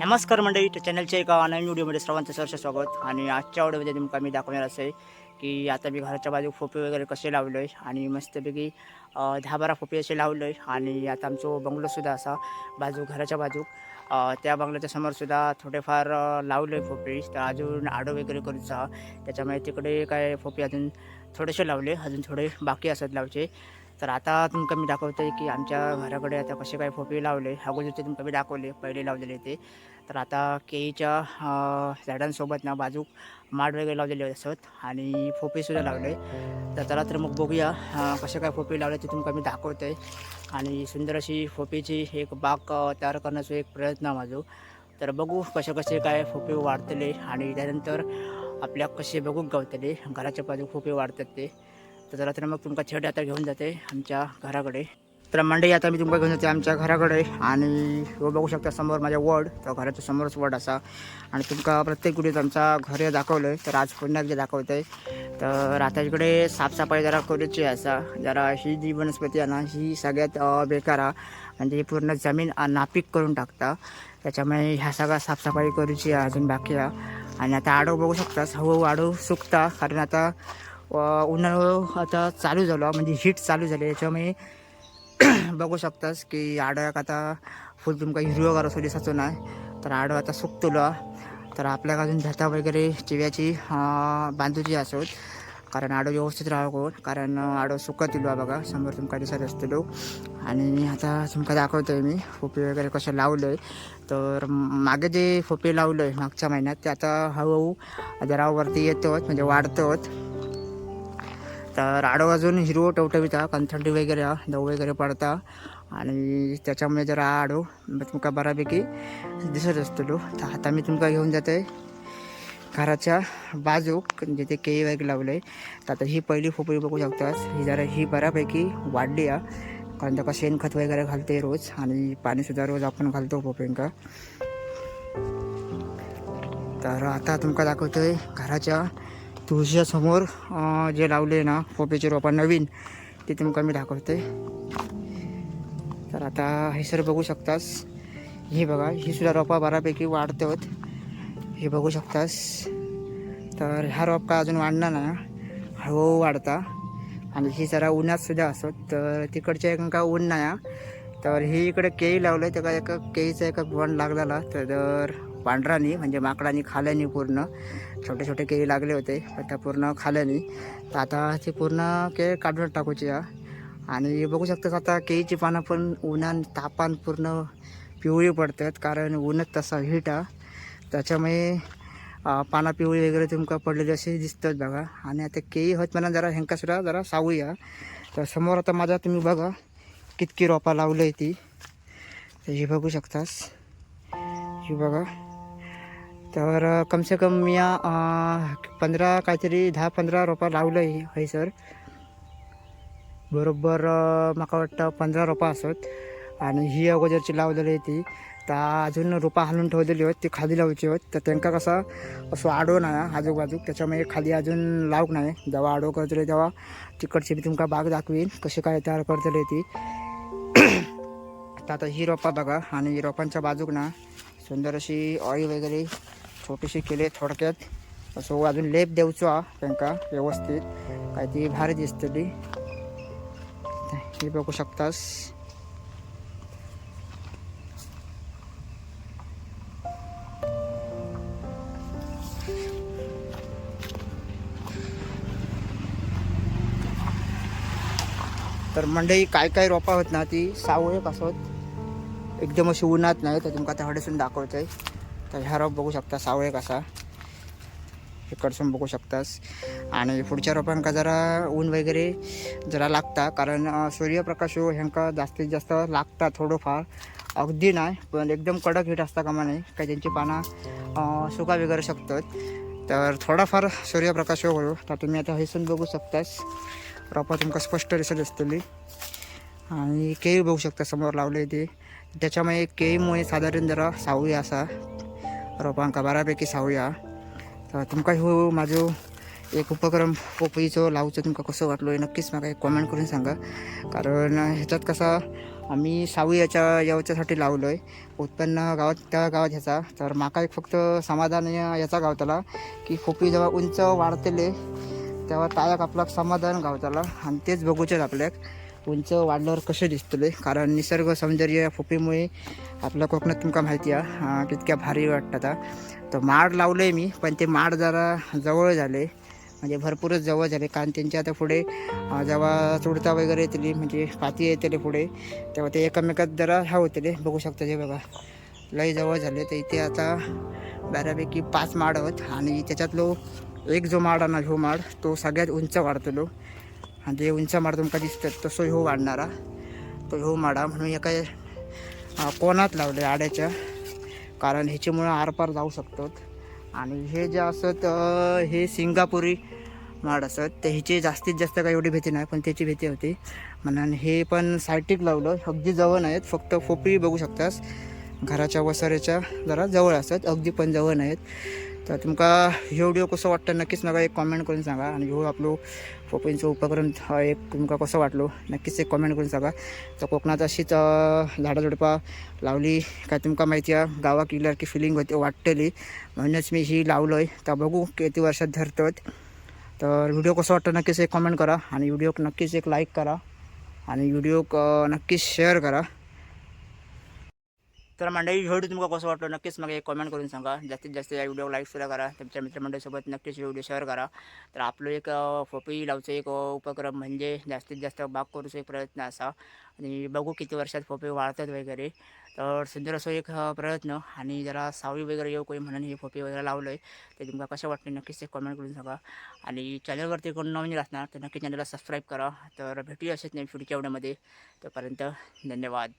नमस्कार मंडळी तर चॅनलच्या एका नवीन व्हिडिओमध्ये सर्वांचं सहर्ष स्वागत. आणि आजच्या व्हिडिओमध्ये तुमका मी दाखवणार असं आहे की आता मी घराच्या बाजू फोपे वगैरे कसे लावलो आहे आणि मस्तपैकी दहा बारा फोपे असे लावलो आहे आणि आता आमचं बंगलोसुद्धा असा बाजू घराच्या बाजू त्या बंगल्याच्या समोरसुद्धा थोडेफार लावलं आहे फोपे तर अजून आडो वगैरे करूचा त्याच्यामुळे तिकडे काय फोपे अजून थोडेसे लावले अजून थोडे बाकी असत लावचे. तर आता तुमका मी दाखवतो की आमच्या घराकडे आता कसे काय फोपे लावले अगोदरचे तुमका मी दाखवले पहिले लावलेले ते. तर आता केळीच्या झाडांसोबत ना बाजूक माड वगैरे लावलेले असत आणि फोपेसुद्धा लावले. तर चला तर मग बघूया कसे काय फोपे लावले ते तुमका मी आहे आणि सुंदर अशी फोपेची एक बाग तयार करण्याचा एक प्रयत्न माझो. तर बघू कसे कसे काय फोपे वाढतले आणि त्यानंतर आपल्या कसे बघूक गावतले घराच्या बाजू फोपे वाढतात ते. तर चला तर मग तुमका थेट आता घेऊन जाते आमच्या घराकडे. तर मंडई आता मी तुमका घेऊन जाते आमच्या घराकडे आणि हो बघू शकता समोर माझ्या वड तर घराच्या समोरच वड असा. आणि तुमका प्रत्येक व्हिडिओत आमचा घर दाखवलं आहे तर आज पुन्हा एकदा दाखवतं आहे तर आता इकडे साफसफाई जरा करूची असा. जरा ही जी वनस्पती आहे ना ही सगळ्यात बेकार आहे. म्हणजे ही पूर्ण जमीन नापीक करून टाकता. त्याच्यामुळे ह्या सगळ्या साफसफाई करूची आहे अजून बाकी आहे. आणि आता आडो बघू शकता हळूहळू आडो सुकता. कारण आता उन्हाळा आता चालू झालो म्हणजे हीट चालू झाली. याच्यामुळे बघू शकतास की आडव्याक आता फुल तुमका हिरवगार असो दिसाचो नाही. तर आडवा आता सुकतलो. तर आपल्याक अजून धता वगैरे चिव्याची बांधूची असोत. कारण आडो व्यवस्थित राहावं. कारण आडो सुकत इलो बघा. समोर तुमका दिसत असतो आणि आता तुमका दाखवतो आहे मी फोपे वगैरे कसं लावलं आहे तर मागे जे फोपे लावलं आहे मागच्या महिन्यात ते आता हळूहळू दरावरती येतो म्हणजे वाढतोत. तर आडो अजून हिरवं टवटवीता कंथंडी वगैरे दव वगैरे पडता. आणि त्याच्यामुळे जरा आडो तुमका बऱ्यापैकी दिसत असतो तर आता मी तुमका घेऊन जाते. घराच्या बाजूक म्हणजे जिथे केळी वगैरे लावले. तर आता ही पहिली फोपळी बघू शकतात ही जरा ही बऱ्यापैकी वाढली आहे. कारण त्याका शेणखत वगैरे घालते रोज आणि पाणीसुद्धा रोज आपण घालतो खोपळींका तर आता तुमका दाखवतोय घराच्या तुळशीच्यासमोर जे लावले ना फोपेचे रोपा नवीन ते तुमका मी दाखवते. तर आता हे सर बघू शकतास. ही बघा ही सुद्धा रोपा बऱ्यापैकी वाढते होत हे बघू शकतास. तर ह्या रोप का अजून वाढणार ना हळूहळू वाढता. आणि ही जरा उन्हातसुद्धा असत तर तिकडच्या एका ऊन नाही तर ही इकडे केळी लावलं आहे त्याला एका केळीचा एका वण लागलेला. तर पांढरानी म्हणजे माकडानी खाल्यानी पूर्ण. छोटे छोटे केळी लागले होते पण त्या पूर्ण खाल्यानी. तर आता ती पूर्ण केळ काढून टाकूची आणि बघू शकतास आता केळीची पानं पण उन्हान तापान पूर्ण पिवळी पडतात कारण ऊनच तसा हीट आहे त्याच्यामुळे पाना पिवळी वगैरे तुमका पडलेली असे दिसतात बघा. आणि आता केळी होत म्हणा जरा ह्यांका सुद्धा जरा सावूया तर समोर आता माझा तुम्ही बघा कितकी रोपा लावलं आहे ती. तर ही बघू शकतास. ही बघा. तर अं, कमसे कम मी पंधरा काहीतरी दहा पंधरा रोपा लावलं आहे हयसर बरोबर माका वाटतं पंधरा रोपा असत. आणि ही अगोदरची लावलेली होती ती. तर अजून रोपा हालून ठेवलेली होत ती खाली लावची होत तर त्यांका कसं असं आडो नाही आजूबाजूक. त्याच्यामुळे खाली अजून लावक नाही. जेव्हा आडो करतले तेव्हा तिकडची मी तुमका बाग दाखवीन कशी काय तयार करतले ती. तर आता ही रोपा बघा. आणि रोपांच्या बाजूक ना सुंदर अशी ऑइल वगैरे छोटीशी केली थोडक्यात. असो हो, अजून लेप देऊचो हा त्यांका व्यवस्थित. काय ती भारी दिसतली. ही बघू शकतास. तर मंडई काय काय रोपा होत ना ती सावळेक असत एकदम अशी उन्हात नाही तर तुमका त्या हडेसून दाखवतंय. तर ह्या रोप बघू शकता सावळे कसा. इकडसून बघू शकतास. आणि पुढच्या रोपांका जरा ऊन वगैरे जरा लागता कारण सूर्यप्रकाश हो ह्यांका जास्तीत जास्त लागता थोडंफार. अगदी नाही पण एकदम कडक हिट असता कामा नाही काही त्यांची पानं सुका वगैरे शकतात. तर थोडाफार सूर्यप्रकाश हो तर तुम्ही आता हैसून बघू शकतास. रोपा तुमका स्पष्ट दिसत असतली. आणि केळी बघू शकता समोर लावले ते त्याच्यामुळे केळीमुळे साधारण जरा सावळी असा. रोपांका बऱ्यापैकी सावळी तर तुमका ह्यो माझो एक उपक्रम पोपईचो लावचं तुमका कसं वाटलो नक्कीच म्हाका एक कॉमेंट करून सांगा. कारण ह्याच्यात कसा आम्ही सावळी याच्या याच्यासाठी लावलो आहे उत्पन्न गावात त्या गावात ह्याचा. तर माका एक फक्त समाधान याचा गावताला की खोपी जेव्हा उंच वाढतले तेव्हा तायाक आपला समाधान गावताला. आणि तेच बघूचेच आपल्याक. उंच वाढल्यावर कसे दिसतले? कारण निसर्ग सौंदर्य फोपीमुळे आपल्या कोकणात तुमका माहिती आहे. कितक्या भारी वाटतात तर माड लावलं आहे मी पण ते माड जरा जवळ झाले. म्हणजे भरपूरच जवळ झाले कारण त्यांच्या आता पुढे जेव्हा चुडता वगैरे येतली म्हणजे पाती येतले पुढे तेव्हा ते एकमेकात जरा ह्या होतले. बघू शकता जे बघा. लय जवळ झाले. तर इथे आता बऱ्यापैकी पाच माड आहेत. आणि त्याच्यातलो एक जो माड आहे ना ह्यो माड तो सगळ्यात उंच वाढतलो. आणि ते उंच माड तुमका दिसतात तसो ह्यो वाढणारा. तो ह्यो माडा म्हणून एका कोणात लावले आड्याच्या. कारण ह्याच्यामुळं आरपार जाऊ शकतात. आणि हे जे असत हे सिंगापुरी माड असत तर ह्याची जास्तीत जास्त काही एवढी भीती नाही पण त्याची भीती होती. म्हणून हे पण सायटिक लावलं. अगदी जवळ नाहीत फक्त फोपी बघू शकतास. घराच्या वसाऱ्याच्या जरा जवळ असतात अगदी पण जवळ नाहीत. तर तुमका हे व्हिडिओ कसं वाटतं? नक्कीच नका एक कॉमेंट करून सांगा आणि ह्यो आपलो फोपींचं उपक्रम एक तुमका कसं वाटलो? नक्कीच एक कॉमेंट करून सांगा. तर कोकणात अशीच अं, झाडं झुडपा लावली. काय तुमका माहिती आहे गावाक इल्यार की फिलिंग होती वाटतली. म्हणूनच मी ही लावलो आहे तर बघू किती वर्षात धरतात तर व्हिडिओ कसं वाटतं? नक्कीच एक कॉमेंट करा आणि व्हिडिओ नक्कीच एक लाईक करा. आणि व्हिडिओ नक्कीच शेअर करा. तर मंडळी व्हिडिओ तुमका कसं वाटलं नक्कीच मग एक कॉमेंट करून सांगा. जास्तीत जास्त या व्हिडिओ लाईक सुद्धा करा. तुमच्या मित्रमंडळीसोबत नक्कीच व्हिडिओ शेअर करा. तर आपलं एक फोपी लावचं एक उपक्रम म्हणजे जास्तीत जास्त बाग करूचा एक प्रयत्न असा. आणि बघू किती वर्षात फोपे वाढतात वगैरे. तर सुंदर असं एक प्रयत्न. आणि जरा सावळी वगैरे येऊ कोणी म्हणून हे फोपे वगैरे लावलं आहे ते तुमका कसं वाटते नक्कीच एक कॉमेंट करून सांगा. आणि चॅनलवरती कोण नवीन असणार तर नक्की चॅनलला सबस्क्राईब करा. तर भेटूया असेच नाही पुढच्या एवढ्यामध्ये तोपर्यंत धन्यवाद.